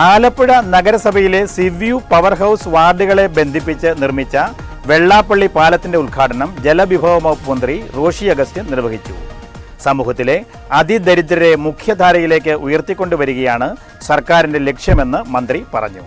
ആലപ്പുഴ നഗരസഭയിലെ സിവ്യു power house വാർഡുകളെ ബന്ധിപ്പിച്ച് നിർമ്മിച്ച വെള്ളാപ്പള്ളി പാലത്തിന്റെ ഉദ്ഘാടനം ജലവിഭവ വകുപ്പ് മന്ത്രി റോഷി അഗസ്റ്റ്യൻ നിർവഹിച്ചു. സമൂഹത്തിലെ അതിദരിദ്രരെ മുഖ്യധാരയിലേക്ക് ഉയർത്തിക്കൊണ്ടുവരികയാണ് സർക്കാരിന്റെ ലക്ഷ്യമെന്ന് മന്ത്രി പറഞ്ഞു.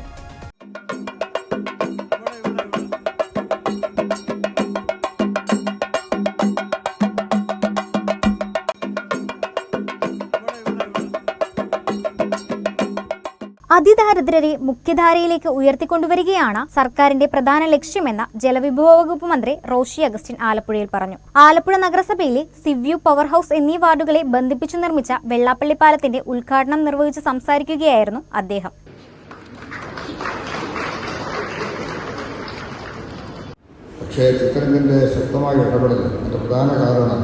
അതിദാരിദ്രരെ മുഖ്യധാരയിലേക്ക് ഉയർത്തിക്കൊണ്ടുവരികയാണ് സർക്കാരിന്റെ പ്രധാന ലക്ഷ്യമെന്ന് ജലവിഭവ വകുപ്പ് മന്ത്രി റോഷി അഗസ്റ്റിൻ ആലപ്പുഴയിൽ പറഞ്ഞു. ആലപ്പുഴ നഗരസഭയിലെ സിവ്യൂ പവർ ഹൗസ് എന്നീ വാർഡുകളെ ബന്ധിപ്പിച്ചു നിർമ്മിച്ച വെള്ളാപ്പള്ളി പാലത്തിന്റെ ഉദ്ഘാടനം നിർവഹിച്ച് സംസാരിക്കുകയായിരുന്നു അദ്ദേഹം. പക്ഷേ ചിത്രത്തിന്റെ ശക്തമായ ഇടപെടൽ അതിന്റെ പ്രധാന കാരണം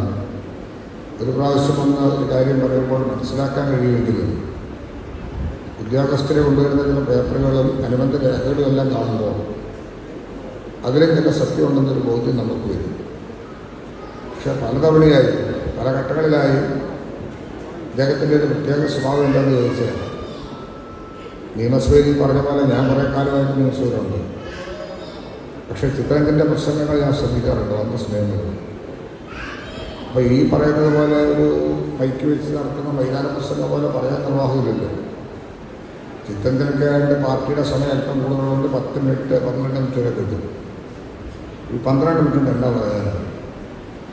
ഒരു പ്രാവശ്യം വന്ന ഒരു കാര്യം പറയുമ്പോൾ മനസ്സിലാക്കാൻ കഴിയുമെങ്കിലും ഉദ്യോഗസ്ഥരെ കൊണ്ടുവരുന്ന ചില പേപ്പറുകളും അനുബന്ധ രേഖകളും എല്ലാം കാണുമ്പോൾ അതിലെ ചില സത്യമുണ്ടെന്നൊരു ബോധ്യം നമുക്ക് വരും. പക്ഷെ പലതവണയായി പല ഘട്ടങ്ങളിലായി ഇദ്ദേഹത്തിന്റെ ഒരു പ്രത്യേക സ്വഭാവം എന്താണെന്ന് ചോദിച്ചാൽ നിയമസഭയിൽ പറഞ്ഞ പോലെ ഞാൻ കുറേ കാലമായിട്ട് നിയമസഭയിലുണ്ട്. പക്ഷേ ചിത്രത്തിന്റെ പ്രസംഗങ്ങൾ ഞാൻ ശ്രദ്ധിക്കാറുണ്ട് വന്ന സ്നേഹങ്ങൾ അപ്പോൾ ഈ പറയുന്നത് പോലെ ഒരു മൈക്ക് വെച്ച് നടത്തുന്ന മൈതാന പ്രസംഗം പോലെ പറയാൻ നിർവാഹമില്ലല്ലോ. ചിത്രത്തിനൊക്കെ തിരക്കേണ്ട പാർട്ടിയുടെ സമയം അല്പം കൂടുതലുകൊണ്ട് പത്ത് മിനിറ്റ് പന്ത്രണ്ട് മിനിറ്റ് വരെ കിട്ടും. ഈ പന്ത്രണ്ട് മിനിറ്റ് എന്താ പറയാനാണ്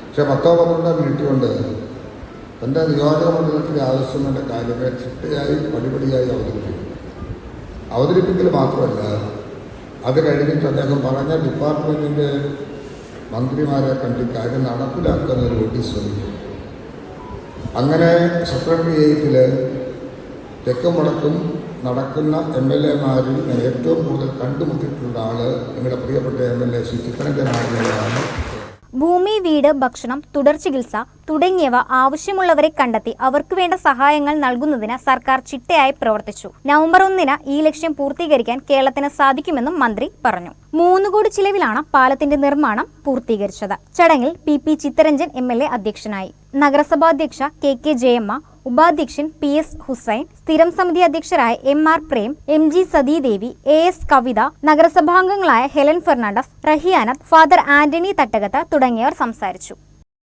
പക്ഷേ പത്തോ പന്ത്രണ്ടോ മിനിറ്റ് കൊണ്ട് തന്റെ നിയോജക മണ്ഡലത്തിലെ ആവശ്യമായ കാര്യങ്ങൾ ചിട്ടയായി പടിപടിയായി അവതരിപ്പിക്കും. അവതരിപ്പിക്കൽ മാത്രമല്ല അത് കഴിഞ്ഞിട്ട് അദ്ദേഹം പറഞ്ഞ ഡിപ്പാർട്ട്മെന്റിന്റെ മന്ത്രിമാരെ കണ്ട് കാര്യം നടപ്പിലാക്കുന്നതിന് വേണ്ടി ശ്രമിക്കും. അങ്ങനെ സെക്രട്ടേറിയറ്റിൽ തെക്കും വടക്കും നടക്കുന്ന എം എൽ എമാരിൽ ഏറ്റവും കൂടുതൽ കണ്ടുമുട്ടിയിട്ടുള്ള ആൾ നിങ്ങളുടെ പ്രിയപ്പെട്ട എം എൽ എ ശ്രീ ചിത്രഞ്ജനാണ് ഭൂമി വീട് ഭക്ഷണം തുടർ ചികിത്സ തുടങ്ങിയവ ആവശ്യമുള്ളവരെ കണ്ടെത്തി അവർക്ക് വേണ്ട സഹായങ്ങൾ നൽകുന്നതിന് സർക്കാർ ചിട്ടയായി പ്രവർത്തിച്ചു. നവംബർ ഒന്നിന് ഈ ലക്ഷ്യം പൂർത്തീകരിക്കാൻ കേരളത്തിന് സാധിക്കുമെന്നും മന്ത്രി പറഞ്ഞു. മൂന്ന് കോടി ചിലവിലാണ് പാലത്തിന്റെ നിർമ്മാണം പൂർത്തീകരിച്ചത്. ചടങ്ങിൽ P P Chittaranjan M L A അധ്യക്ഷനായി. നഗരസഭാധ്യക്ഷ കെ കെ ജയമ്മ ഉപാധ്യക്ഷൻ പി എസ് ഹുസൈൻ സ്ഥിരം സമിതി അധ്യക്ഷരായ M R Prem M G Sathidevi A S Kavitha നഗരസഭാംഗങ്ങളായ Helen Fernandez Rahiyanath father Antony Thattakath തുടങ്ങിയവർ സംസാരിച്ചു.